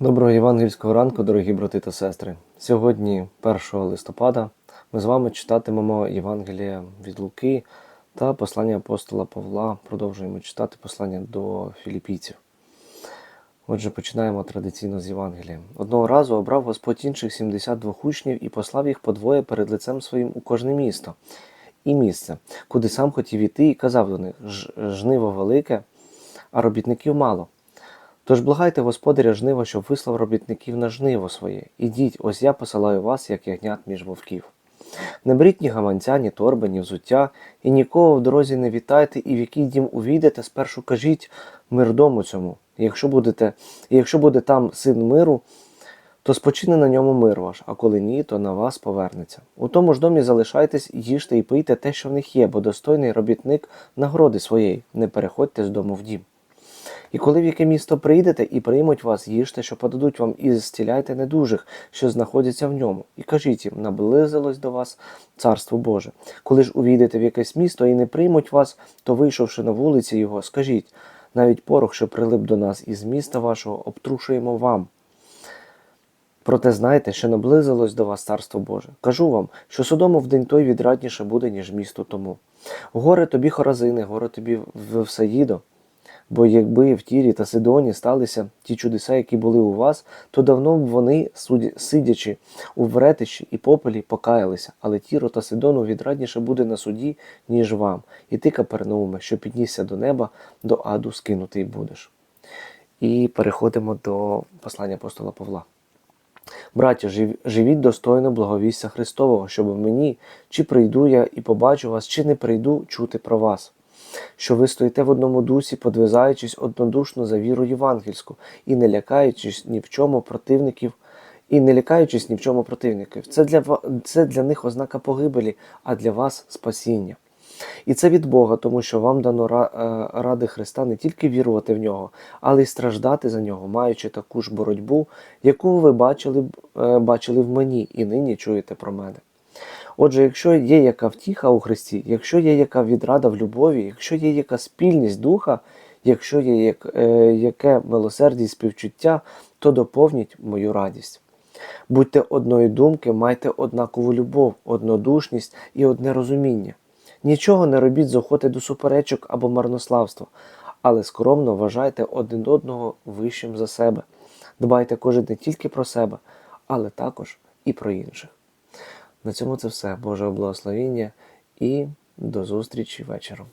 Доброго євангельського ранку, дорогі брати та сестри. Сьогодні, 1 листопада, ми з вами читатимемо Євангелія від Луки та послання апостола Павла. Продовжуємо читати послання до філіпійців. Отже, починаємо традиційно з Євангелія. Одного разу обрав Господь інших 72 учнів і послав їх подвоє перед лицем своїм у кожне місто і місце, куди сам хотів іти, і казав до них: жниво велике, а робітників мало. Тож благайте господаря жнива, щоб вислав робітників на жниво своє. Ідіть, ось я посилаю вас, як ягнят між вовків. Не беріть ні гаманця, ні торби, ні взуття, і нікого в дорозі не вітайте, і в який дім увійдете, спершу кажіть мир дому цьому. Якщо, будете, якщо буде там син миру, то спочине на ньому мир ваш, а коли ні, то на вас повернеться. У тому ж домі залишайтесь, їжте і пийте те, що в них є, бо достойний робітник нагороди своєї, не переходьте з дому в дім. І коли в яке місто прийдете і приймуть вас, їжте, що подадуть вам, і зціляйте недужих, що знаходяться в ньому, і кажіть їм, наблизилось до вас царство Боже. Коли ж увійдете в якесь місто і не приймуть вас, то вийшовши на вулиці його, скажіть, навіть порох, що прилип до нас із міста вашого, обтрушуємо вам. Проте знайте, що наблизилось до вас царство Боже. Кажу вам, що Содому в день той відрадніше буде, ніж місту тому. Горе тобі Хоразини, горе тобі Вевсаїдо, Бо якби в Тірі та Сидоні сталися ті чудеса, які були у вас, то давно б вони, сидячи у вретищі і попелі, покаялися, але Тіро та Сидону відрадніше буде на суді, ніж вам. І ти, Капернауме, що піднісся до неба, до аду скинутий будеш. І переходимо до послання апостола Павла. Браття, живіть достойно благовістя Христового, щоб мені, чи прийду я і побачу вас, чи не прийду чути про вас. Що ви стоїте в одному дусі, подвизаючись однодушно за віру євангельську, і не лякаючись ні в чому противників, і не лякаючись ні в чому противників. Це для, це для них ознака погибелі, а для вас спасіння. І це від Бога, тому що вам дано е, ради Христа не тільки вірувати в нього, але й страждати за нього, маючи таку ж боротьбу, яку ви бачили, е, бачили в мені і нині чуєте про мене. Отже, якщо є яка втіха у Христі, якщо є яка відрада в любові, якщо є яка спільність духа, якщо є як, е, яке милосердя і співчуття, то доповніть мою радість. Будьте одної думки, майте однакову любов, однодушність і одне розуміння. Нічого не робіть з охоти до суперечок або марнославства, але скромно вважайте один одного вищим за себе. Дбайте кожен не тільки про себе, але також і про інших. На цьому це все. Божого благословіння і до зустрічі вечором.